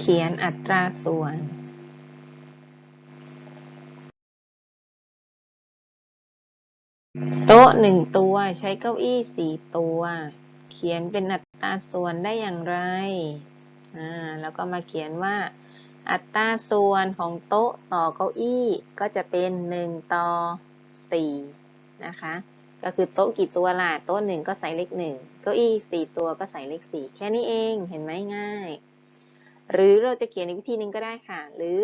เขียนอัตราส่วนโต๊ะหนึ่งตัวใช้เก้าอี้สี่ตัว เขียนเป็นอัตราส่วนได้อย่างไรอ่าแล้วก็มาเขียนว่า อัตราส่วนของโต๊ะต่อเก้าอี้ก็จะเป็นหนึ่งต่อสี่นะคะ ก็คือโต๊ะกี่ตัวล่ะโต๊ะหนึ่งก็ใส่เลขหนึ่งเก้าอี้สี่ตัวก็ใส่เลขสี่แค่นี้เองเห็นไหมง่าย หรือเราจะเขียนอีกวิธีหนึ่งก็ได้ค่ะ หรือ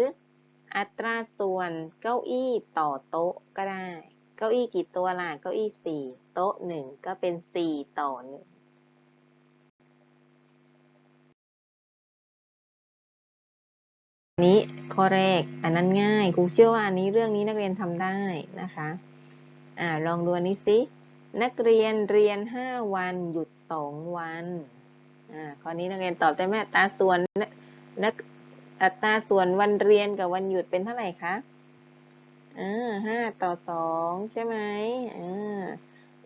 อัตราส่วนเก้าอี้ต่อโต๊ะก็ได้ เก้าอี้กี่ตัวล่ะ เก้าอี้สี่โต๊ะหนึ่งก็เป็นสี่ต่อหนึ่งนี้ข้อแรกอันนั้นง่ายครูเชื่อว่าอันนี้เรื่องนี้นักเรียนทำได้นะคะอ่าลองดูอันนี้สินักเรียนเรียนห้าวันหยุดสองวันอ่าข้อนี้นักเรียนตอบได้ไหมตาส่วน นักอัตราส่วนวันเรียนกับวันหยุดเป็นเท่าไหร่คะอ่าห้าต่อสองใช่ไหมอ่า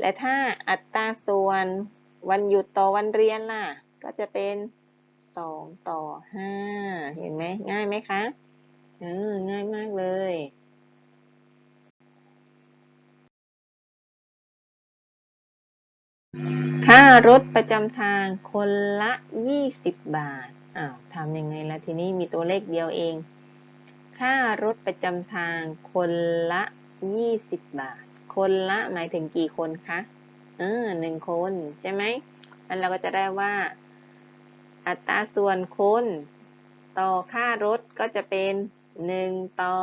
และถ้าอัตราส่วนวันหยุดต่อวันเรียนล่ะ ก็จะเป็นสองต่อห้าเห็นไหมง่ายไหมคะอืมง่ายมากเลยค่ารถประจำทางคนละ 20 บาท อ้าว ทำยังไง ทีนี้มีตัวเลขเดียวเอง ค่ารถประจำทางคนละ 20 บาท คนละหมายถึงกี่คนคะ เออหนึ่งคนใช่ไหมอันเราก็จะได้ว่า อัตราส่วนคนต่อค่ารถก็จะเป็น 1 ต่อ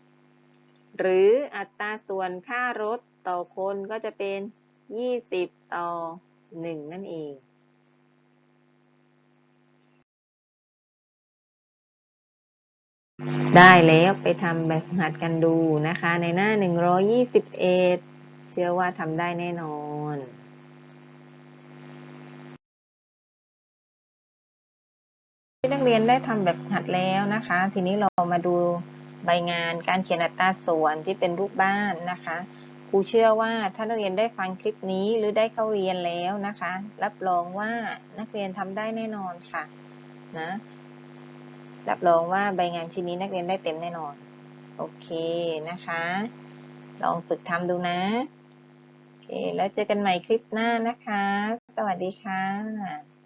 20 หรืออัตราส่วนค่ารถต่อคนก็จะเป็น 20 ต่อ 1 นั่นเอง ได้แล้วไปทำแบบหัดกันดูนะคะ ในหน้า 121 เชื่อว่าทำได้แน่นอนที่นักเรียนได้ทำแบบหัดแล้วนะคะ ทีนี้เรามาดูใบงานการเขียนอัตราส่วนที่เป็นรูปบ้านนะคะครูเชื่อว่าถ้านักเรียนได้ฟังคลิปนี้หรือได้เข้าเรียนแล้วนะคะ รับรองว่านักเรียนทำได้แน่นอนค่ะนะ รับรองว่าใบงานชิ้นนี้นักเรียนได้เต็มแน่นอน โอเคนะคะ ลองฝึกทำดูนะ โอเค แล้วเจอกันใหม่คลิปหน้านะคะ สวัสดีค่ะ